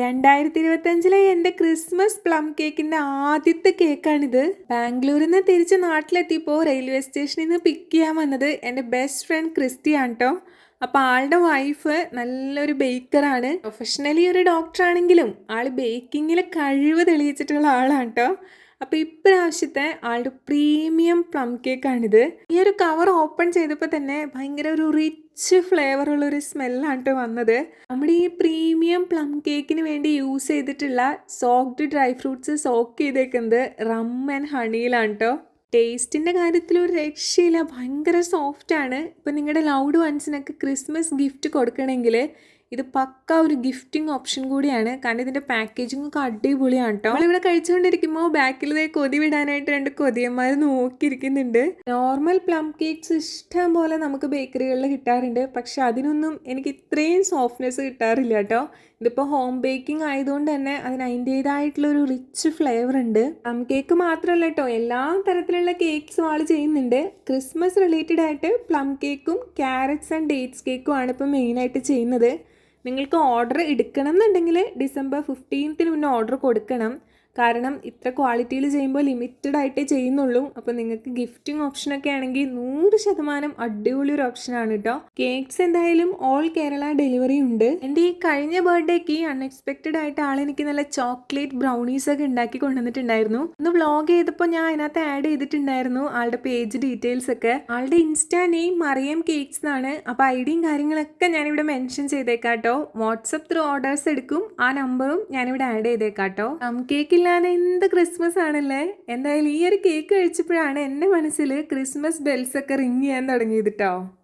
രണ്ടായിരത്തി ഇരുപത്തഞ്ചിലെ എന്റെ Christmas plum കേക്കിന്റെ ആദ്യത്തെ കേക്കാണിത്. ബാംഗ്ലൂരിൽ നിന്ന് തിരിച്ച് നാട്ടിലെത്തിയപ്പോൾ റെയിൽവേ സ്റ്റേഷനിൽ നിന്ന് പിക്ക് ചെയ്യാൻ വന്നത് എന്റെ ബെസ്റ്റ് ഫ്രണ്ട് ക്രിസ്റ്റിയാണ് കേട്ടോ അപ്പോൾ ആളുടെ വൈഫ് നല്ലൊരു ബേക്കറാണ്. പ്രൊഫഷണലി ഒരു ഡോക്ടറാണെങ്കിലും ആൾ ബേക്കിങ്ങിൽ കഴിവ് തെളിയിച്ചിട്ടുള്ള ആളാണ് കേട്ടോ. അപ്പോൾ ഇപ്രാവശ്യത്തെ ആളുടെ പ്രീമിയം പ്ലം കേക്കാണിത്. ഈ ഒരു കവർ ഓപ്പൺ ചെയ്തപ്പോൾ തന്നെ ഭയങ്കര ഒരു റിച്ച് ഫ്ലേവർ ഉള്ള ഒരു സ്മെല്ലാണ് കേട്ടോ വന്നത്. നമ്മുടെ ഈ പ്രീമിയം പ്ലം കേക്കിന് വേണ്ടി യൂസ് ചെയ്തിട്ടുള്ള സോക്ഡ് ഡ്രൈ ഫ്രൂട്ട്സ് സോക്ക് ചെയ്തേക്കുന്നത് റം ആൻഡ് ഹണിയിലാണ് കേട്ടോ ടേസ്റ്റിന്റെ കാര്യത്തിൽ ഒരു രക്ഷയില്ല. ഭയങ്കര സോഫ്റ്റാണ് ഇപ്പം നിങ്ങളുടെ ലൗഡ് വൺസിനൊക്കെ ക്രിസ്മസ് ഗിഫ്റ്റ് കൊടുക്കണമെങ്കിൽ ഇത് പക്ക ഒരു ഗിഫ്റ്റിംഗ് ഓപ്ഷൻ കൂടിയാണ്. കാരണം ഇതിന്റെ പാക്കേജിംഗ് ഒക്കെ അടിപൊളിയാണ് കേട്ടോ നമ്മളിവിടെ കഴിച്ചുകൊണ്ടിരിക്കുമ്പോൾ ബാക്കിൽ കൊതി വിടാനായിട്ട് രണ്ട് കൊതിയന്മാർ നോക്കിയിരിക്കുന്നുണ്ട്. നോർമൽ പ്ലം കേക്ക്സ് ഇഷ്ടം പോലെ നമുക്ക് ബേക്കറികളിൽ കിട്ടാറുണ്ട്. പക്ഷെ അതിനൊന്നും എനിക്ക് ഇത്രയും സോഫ്റ്റ്നെസ് കിട്ടാറില്ല കേട്ടോ ഇതിപ്പോൾ ഹോം ബേക്കിംഗ് ആയതുകൊണ്ട് തന്നെ അതിന് അതിന്റേതായിട്ടുള്ള ഒരു റിച്ച് ഫ്ലേവർ ഉണ്ട്. പ്ലം കേക്ക് മാത്രമല്ല കേട്ടോ എല്ലാ തരത്തിലുള്ള കേക്ക്സും ആൾ ചെയ്യുന്നുണ്ട്. ക്രിസ്മസ് റിലേറ്റഡ് ആയിട്ട് പ്ലം കേക്കും ക്യാരറ്റ്സ് ആൻഡ് ഡേറ്റ്സ് കേക്കും ആണ് ഇപ്പോൾ മെയിനായിട്ട് ചെയ്യുന്നത്. നിങ്ങൾക്ക് ഓർഡർ എടുക്കണം എന്നുണ്ടെങ്കിൽ ഡിസംബർ ഫിഫ്റ്റീൻത്തിന് മുന്നേ ഓർഡർ കൊടുക്കണം. കാരണം ഇത്ര ക്വാളിറ്റിയിൽ ചെയ്യുമ്പോൾ ലിമിറ്റഡ് ആയിട്ടേ ചെയ്യുന്നുള്ളൂ. അപ്പോൾ നിങ്ങൾക്ക് ഗിഫ്റ്റിംഗ് ഓപ്ഷനൊക്കെ ആണെങ്കിൽ നൂറ് ശതമാനം അടിപൊളി ഒരു ഓപ്ഷനാണ് കേട്ടോ കേക്ക്സ് എന്തായാലും ഓൾ കേരള ഡെലിവറി ഉണ്ട്. എന്റെ ഈ കഴിഞ്ഞ ബർത്ത്ഡേക്ക് അൺഎക്സ്പെക്റ്റഡ് ആയിട്ട് ആളെനിക്ക് നല്ല ചോക്ലേറ്റ് ബ്രൗണീസ് ഒക്കെ ഉണ്ടാക്കി കൊണ്ടുവന്നിട്ടുണ്ടായിരുന്നു. ഒന്ന് വ്ളോഗ് ചെയ്തപ്പോൾ ഞാൻ അതിനകത്ത് ആഡ് ചെയ്തിട്ടുണ്ടായിരുന്നു ആളുടെ പേജ് ഡീറ്റെയിൽസ് ഒക്കെ. ആളുടെ ഇൻസ്റ്റാ നെയിം മറിയം കേക്ക്സ് എന്നാണ്. അപ്പോൾ ഐഡിയും കാര്യങ്ങളൊക്കെ ഞാനിവിടെ മെൻഷൻ ചെയ്തേക്കാട്ടോ. വാട്സപ്പ് ത്രൂ ഓർഡേഴ്സ് എടുക്കും. ആ നമ്പറും ഞാനിവിടെ ആഡ് ചെയ്തേക്കാട്ടോ. കേക്ക് ഇല്ലാതെ എന്ത് ക്രിസ്മസ് ആണല്ലേ? എന്തായാലും ഈ ഒരു കേക്ക് കഴിച്ചപ്പോഴാണ് എന്റെ മനസ്സിൽ ക്രിസ്മസ് ബെൽസൊക്കെ റിങ് ചെയ്യാൻ തുടങ്ങിയത് കേട്ടോ